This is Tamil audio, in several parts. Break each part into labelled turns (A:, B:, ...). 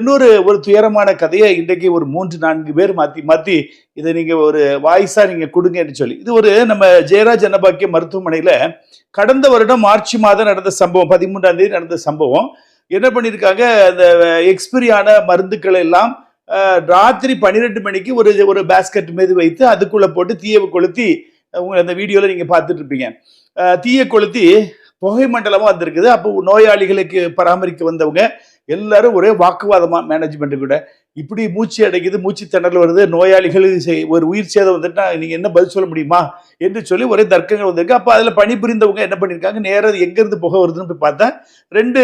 A: இன்னொரு ஒரு துயரமான கதையை இன்றைக்கு ஒரு மூன்று நான்கு பேர் மாத்தி மாத்தி இதை நீங்க ஒரு வாய்ஸா நீங்க கொடுங்கன்னு சொல்லி. இது ஒரு நம்ம ஜெயராஜ் அன்னபாக்கிய மருத்துவமனையில கடந்த வருடம் மார்ச் மாதம் நடந்த சம்பவம் பதிமூன்றாம் தேதி நடந்த சம்பவம். என்ன பண்ணியிருக்காங்க? அந்த எக்ஸ்பிரியான மருந்துக்களை எல்லாம் ராத்திரி பன்னிரெண்டு மணிக்கு ஒரு ஒரு பேஸ்கெட் மீது வைத்து அதுக்குள்ள போட்டு தீயை கொளுத்தி உங்களை அந்த வீடியோவில் நீங்கள் பார்த்துட்டு இருப்பீங்க. தீயை கொளுத்தி புகை மண்டலமாக வந்திருக்குது. அப்போ நோயாளிகளுக்கு பராமரிக்க வந்தவங்க எல்லாரும் ஒரே வாக்குவாதமா மேனேஜ்மெண்ட் கூட. இப்படி மூச்சு அடைக்குது மூச்சு திணறல் வருது நோயாளிகள் செய்- ஒரு உயிர் சேதம் வந்துட்டா நீங்க என்ன பதில் சொல்ல முடியுமா? என்று சொல்லி ஒரே தர்க்கங்கள் வந்திருக்கு. அப்போ அதில் பணிபுரிந்தவங்க என்ன பண்ணியிருக்காங்க நேராக எங்கேருந்து புகை வருதுன்னு போய் பார்த்தா ரெண்டு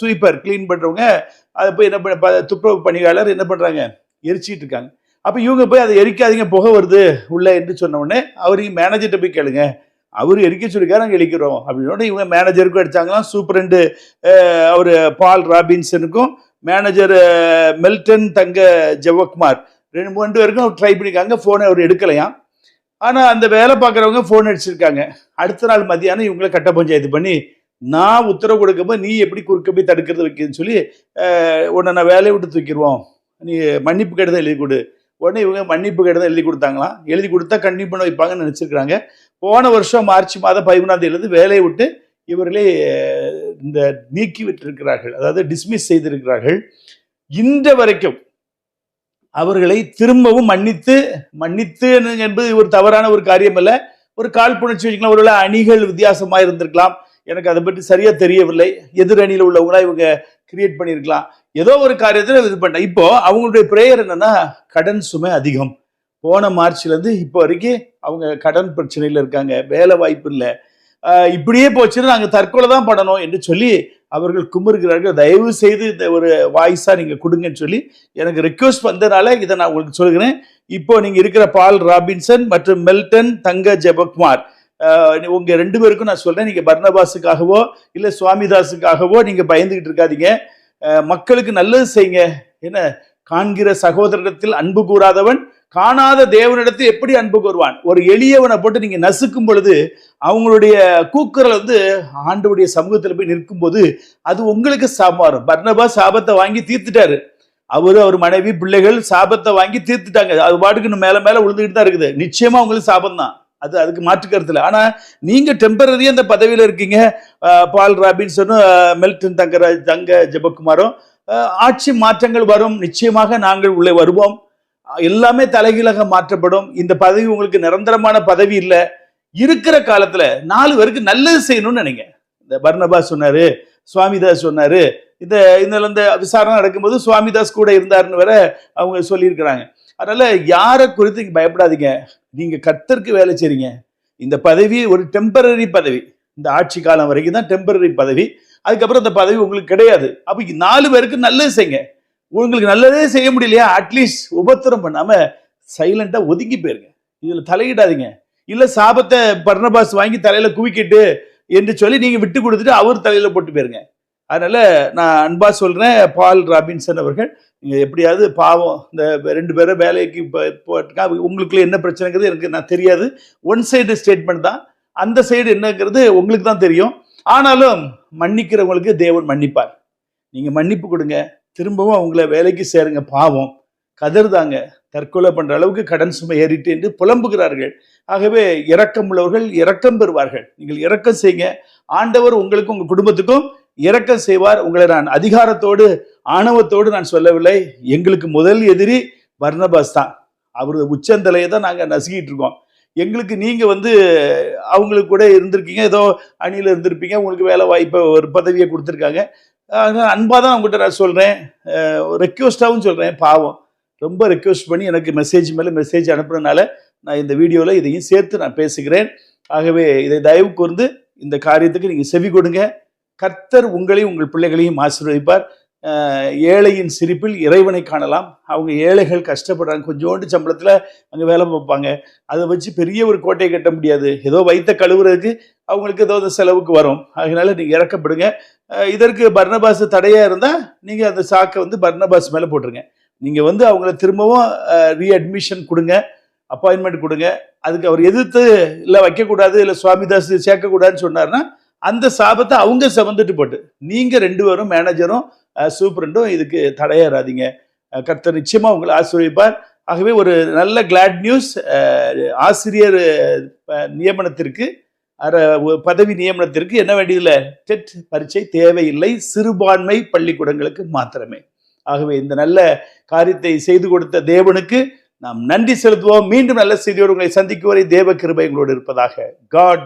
A: ஸ்வீப்பர் க்ளீன் பண்ணுறவங்க அதை போய் என்ன பண்ண துப்புரவு பணியாளர் என்ன பண்ணுறாங்க எரிச்சிட்டு இருக்காங்க. அப்போ இவங்க போய் அதை எரிக்காதீங்க புகை வருது உள்ள என்று சொன்ன உடனே அவரையும் மேனேஜர்கிட்ட போய் கேளுங்க. அவர் எரிக்க சொல்லிக்காரு நாங்கள் எரிக்கிறோம் அப்படின்னு இவங்க மேனேஜருக்கும் அடித்தாங்களாம் சூப்பரண்டு அவர் பால் ராபின்சனுக்கும் மேனேஜர் மெல்டன் தங்க ஜவக்குமார் ரெண்டு மூணு பேருக்கும் அவர் ட்ரை பண்ணியிருக்காங்க. ஃபோனை அவர் எடுக்கலையாம் ஆனால் அந்த வேலை பார்க்குறவங்க ஃபோன் அடிச்சிருக்காங்க. அடுத்த நாள் மத்தியானம் இவங்கள கட்ட பஞ்சாயத்து பண்ணி நான் உத்தரவு கொடுக்கும்போது நீ எப்படி குறுக்க போய் தடுக்கிறது வைக்கிறதுன்னு சொல்லி உன்னை நான் வேலையை விட்டு தூக்கிடுவோம். நீ மன்னிப்பு கடிதம் எழுதி கொடு. உடனே இவங்க மன்னிப்பு கடிதம் எழுதி கொடுத்தாங்களாம். எழுதி கொடுத்தா கண்டிப்பாக வைப்பாங்கன்னு நினச்சிருக்காங்க போன வருஷம் மார்ச் மாதம் பதிமூணாம் தேதியிலிருந்து வேலையை விட்டு இவர்களே இந்த நீக்கி விட்டிருக்கிறார்கள் அதாவது டிஸ்மிஸ் செய்திருக்கிறார்கள். இன்ற வரைக்கும் அவர்களை திரும்பவும் மன்னித்து மன்னித்து என்பது ஒரு தவறான ஒரு காரியம் அல்ல ஒரு காழ்ப்புணர்ச்சி வச்சுக்கலாம் ஒருவேளை அணிகள் வித்தியாசமாக இருந்திருக்கலாம். எனக்கு அதை பற்றி சரியாக தெரியவில்லை. எதிர் அணியில் இவங்க கிரியேட் பண்ணியிருக்கலாம். ஏதோ ஒரு காரியத்தில் இது பண்ண இப்போ அவங்களுடைய பிரேயர் என்னன்னா கடன் சுமை அதிகம். போன மார்ச்லேருந்து இப்போ வரைக்கும் அவங்க கடன் பிரச்சனையில் இருக்காங்க வேலை வாய்ப்பு இல்லை. இப்படியே போச்சுன்னா நாங்கள் தற்கொலை தான் பண்ணணும் என்று சொல்லி அவர்கள் குமுறுகிறார்கள். தயவு செய்து இந்த ஒரு வாய்ஸாக நீங்கள் கொடுங்கன்னு சொல்லி எனக்கு ரெக்வஸ்ட் வந்ததுனால இதை நான் உங்களுக்கு சொல்கிறேன். இப்போ நீங்கள் இருக்கிற பால் ராபின்சன் மற்றும் மெல்டன் தங்க ஜெபக்குமார் உங்கள் ரெண்டு பேருக்கும் நான் சொல்கிறேன் நீங்கள் பர்னபாஸுக்காகவோ இல்லை சுவாமிதாஸுக்காகவோ நீங்கள் பயந்துக்கிட்டு இருக்காதீங்க. மக்களுக்கு நல்லது செய்யுங்க. என்ன? காண்கிற சகோதரத்தில் அன்பு கூறாதவன் காணாத தேவனிடத்தை எப்படி அன்பு கூறுவான் ஒரு எளியவனை போட்டு நீங்க நசுக்கும் பொழுது அவங்களுடைய கூக்குரல் வந்து ஆண்டவுடைய சமூகத்தில் போய் நிற்கும் போது அது உங்களுக்கு சாமாறும் பர்ணபா சாபத்தை வாங்கி தீர்த்துட்டாரு. அவரு அவர் மனைவி பிள்ளைகள் சாபத்தை வாங்கி தீர்த்துட்டாங்க. அது பாட்டுக்கு இன்னும் மேல மேல விழுந்துகிட்டு தான் இருக்குது. நிச்சயமா உங்களுக்கு சாபம் தான். அது அதுக்கு மாற்று கருத்தில். ஆனால் ஆனா நீங்க டெம்பரரியா அந்த பதவியில இருக்கீங்க. பால் ராபின்சனும் மெல்டன் தங்கராஜ் தங்க ஜெபக்குமாரும் ஆட்சி மாற்றங்கள் வரும். நிச்சயமாக நாங்கள் உள்ளே வருவோம். எல்லாமே தலைகீழாக மாற்றப்படும். இந்த பதவி உங்களுக்கு நிரந்தரமான பதவி இல்லை. இருக்கிற காலத்துல நாலு பேருக்கு நல்லது செய்யணும்னு நினைங்க. இந்த பர்னபா சொன்னாரு சுவாமிதாஸ் சொன்னாரு இந்த இந்த இந்த விசாரணை நடக்கும்போது சுவாமிதாஸ் கூட இருந்தாருன்னு வேற அவங்க சொல்லியிருக்கிறாங்க. அதனால யாரை குறித்து நீங்க பயப்படாதீங்க. நீங்க கத்தருக்கு வேலை செய்றீங்க. இந்த பதவி ஒரு டெம்பரரி பதவி. இந்த ஆட்சி காலம் வரைக்கும் தான் டெம்பரரி பதவி. அதுக்கப்புறம் இந்த பதவி உங்களுக்கு கிடையாது. அப்போ நாலு பேருக்கு நல்லது செய்யுங்க. உங்களுக்கு நல்லதே செய்ய முடியலையா? அட்லீஸ்ட் உபத்திரம் பண்ணாம சைலண்டா ஒதுங்கி போயிருங்க. இதுல தலையிடாதீங்க. இல்ல சாபத்தை பர்ணபாஸ் வாங்கி தலையில குவிக்கிட்டு என்று சொல்லி நீங்க விட்டு கொடுத்துட்டு அவர் தலையில போட்டு போயிருங்க. அதனால நான் அன்பா சொல்றேன் பால் ராபின்சன் அவர்கள் நீங்க எப்படியாவது பாவம் இந்த ரெண்டு பேரும் வேலைக்கு போட்டுக்கா உங்களுக்குள்ள என்ன பிரச்சனைங்கிறது எனக்கு நான் தெரியாது. ஒன் சைடு ஸ்டேட்மெண்ட் தான். அந்த சைடு என்னங்கிறது உங்களுக்கு தான் தெரியும். ஆனாலும் மன்னிக்கிறவங்களுக்கு தேவன் மன்னிப்பார். நீங்க மன்னிப்பு கொடுங்க. திரும்பவும் அவங்கள வேலைக்கு சேருங்க பாவம். கதறுதாங்க. தற்கொலை பண்ணுற அளவுக்கு கடன் சுமை ஏறிட்டு என்று புலம்புகிறார்கள். ஆகவே இரக்கம் உள்ளவர்கள் இரக்கம் பெறுவார்கள். நீங்கள் இரக்கம் செய்யுங்க. ஆண்டவர் உங்களுக்கும் உங்கள் குடும்பத்துக்கும் இரக்கம் செய்வார். உங்களை நான் அதிகாரத்தோடு ஆணவத்தோடு நான் சொல்லவில்லை. எங்களுக்கு முதல் எதிரி வர்ணபாஸ் தான். அவரது உச்சந்தலையை தான் நாங்கள் நசுக்கிட்டு இருக்கோம். எங்களுக்கு நீங்கள் வந்து அவங்களுக்கு கூட இருந்திருக்கீங்க. ஏதோ அணியில் இருந்திருப்பீங்க. உங்களுக்கு வேலை வாய்ப்பை ஒரு பதவியை கொடுத்துருக்காங்க. அன்பாக தான் உங்கள்கிட்ட நான் சொல்கிறேன் ரெக்வஸ்டாகவும் சொல்கிறேன் பாவம். ரொம்ப ரெக்வஸ்ட் பண்ணி எனக்கு மெசேஜ் மேலே மெசேஜ் அனுப்புறதுனால நான் இந்த வீடியோவில் இதையும் சேர்த்து நான் பேசுகிறேன். ஆகவே இதை தயவு கூர்ந்து இந்த காரியத்துக்கு நீங்கள் செவி கொடுங்க. கர்த்தர் உங்களையும் உங்கள் பிள்ளைகளையும் ஆசீர்வதிப்பார். ஏழையின் சிரிப்பில் இறைவனை காணலாம். அவங்க ஏழைகள் கஷ்டப்படுறாங்க. கொஞ்சோண்டு சம்பளத்தில் அங்கே வேலை பார்ப்பாங்க. அதை வச்சு பெரிய ஒரு கோட்டையை கட்ட முடியாது. ஏதோ வைத்த கழுவுறதுக்கு அவங்களுக்கு ஏதோ செலவுக்கு வரும். அதனால நீங்கள் இறக்கப்படுங்க. இதற்கு பர்ணபாஸ் தடையாக இருந்தால் நீங்கள் அந்த சாக்கை வந்து பர்ணபாஸ் மேலே போட்டுருங்க. நீங்கள் வந்து அவங்கள திரும்பவும் ரீஅட்மிஷன் கொடுங்க. அப்பாயின்மெண்ட் கொடுங்க. அதுக்கு அவர் எதிர்த்து இல்லை வைக்கக்கூடாது இல்லை சுவாமிதாஸ் சேர்க்கக்கூடாதுன்னு சொன்னார்னா அந்த சாபத்தை அவங்க சுமந்துட்டு போட்டு நீங்கள் ரெண்டு பேரும் மேனேஜரும் சூப்பரண்டும் இதுக்கு தடையேறாதீங்க. கர்த்தர் நிச்சயமாக உங்களை ஆசிரியப்பார் ஆகவே ஒரு நல்ல கிளாட் நியூஸ் ஆசிரியர் நியமனத்திற்கு பதவி நியமனத்திற்கு என்ன வேண்டியதில்லை? டெட் பரீட்சை தேவையில்லை சிறுபான்மை பள்ளிக்கூடங்களுக்கு மாத்திரமே. ஆகவே இந்த நல்ல காரியத்தை செய்து கொடுத்த தேவனுக்கு நாம் நன்றி செலுத்துவோம். மீண்டும் நல்ல செய்தியோடு உங்களை சந்திக்கும் வரை தேவ கிருபை எங்களோடு இருப்பதாக காட்